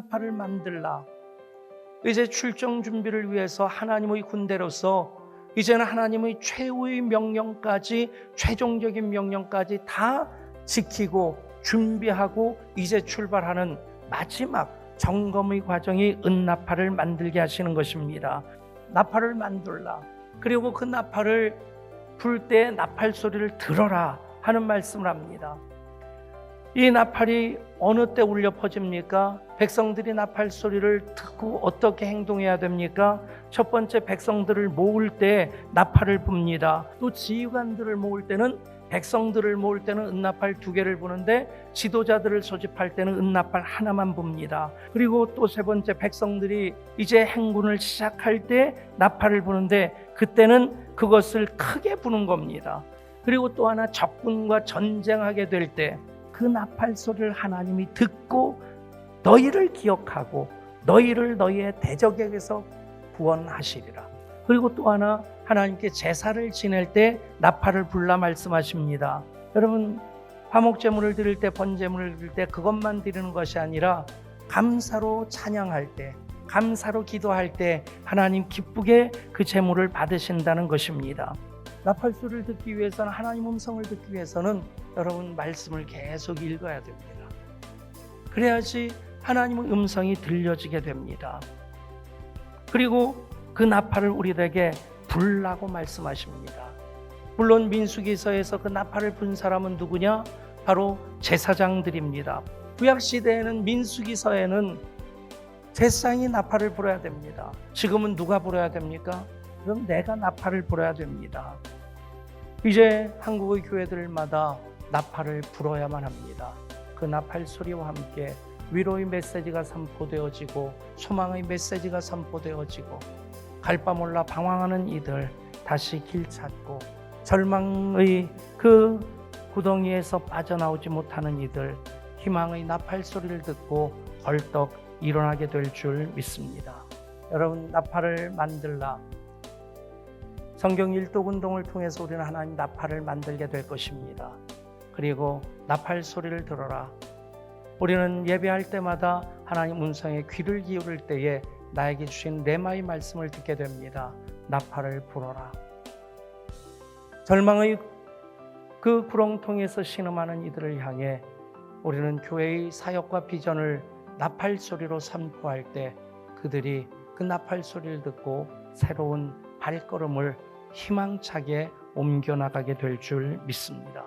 나팔을 만들라. 이제 출정 준비를 위해서 하나님의 군대로서 이제는 하나님의 최후의 명령까지 최종적인 명령까지 다 지키고 준비하고 이제 출발하는 마지막 점검의 과정이 은나팔을 만들게 하시는 것입니다. 나팔을 만들라. 그리고 그 나팔을 불 때 나팔 소리를 들어라 하는 말씀을 합니다. 이 나팔이 어느 때 울려 퍼집니까? 백성들이 나팔 소리를 듣고 어떻게 행동해야 됩니까? 첫 번째 백성들을 모을 때 나팔을 붑니다. 또 지휘관들을 모을 때는 백성들을 모을 때는 은나팔 두 개를 부는데 지도자들을 소집할 때는 은나팔 하나만 붑니다. 그리고 또 세 번째 백성들이 이제 행군을 시작할 때 나팔을 부는데 그때는 그것을 크게 부는 겁니다. 그리고 또 하나 적군과 전쟁하게 될 때 그 나팔 소리를 하나님이 듣고 너희를 기억하고 너희를 너희의 대적에게서 구원하시리라. 그리고 또 하나 하나님께 제사를 지낼 때 나팔을 불라 말씀하십니다. 여러분 화목 제물을 드릴 때 번제물을 드릴 때 그것만 드리는 것이 아니라 감사로 찬양할 때 감사로 기도할 때 하나님 기쁘게 그 제물을 받으신다는 것입니다. 나팔 소리를 듣기 위해서는 하나님 음성을 듣기 위해서는 여러분 말씀을 계속 읽어야 됩니다. 그래야지 하나님의 음성이 들려지게 됩니다. 그리고 그 나팔을 우리에게 불라고 말씀하십니다. 물론 민수기서에서 그 나팔을 분 사람은 누구냐? 바로 제사장들입니다. 구약 시대에는 민수기서에는 제사장이 나팔을 불어야 됩니다. 지금은 누가 불어야 됩니까? 그럼 내가 나팔을 불어야 됩니다. 이제 한국의 교회들마다 나팔을 불어야만 합니다. 그 나팔 소리와 함께 위로의 메시지가 선포되어지고 소망의 메시지가 선포되어지고 갈바 몰라 방황하는 이들 다시 길 찾고 절망의 그 구덩이에서 빠져나오지 못하는 이들 희망의 나팔 소리를 듣고 벌떡 일어나게 될 줄 믿습니다. 여러분 나팔을 만들라 성경 일독 운동을 통해서 우리는 하나님 나팔을 만들게 될 것입니다. 그리고 나팔 소리를 들어라. 우리는 예배할 때마다 하나님 음성에 귀를 기울일 때에 나에게 주신 레마의 말씀을 듣게 됩니다. 나팔을 불어라. 절망의 그 구렁통에서 신음하는 이들을 향해 우리는 교회의 사역과 비전을 나팔 소리로 선포할 때 그들이 그 나팔 소리를 듣고 새로운 발걸음을 희망차게 옮겨나가게 될 줄 믿습니다.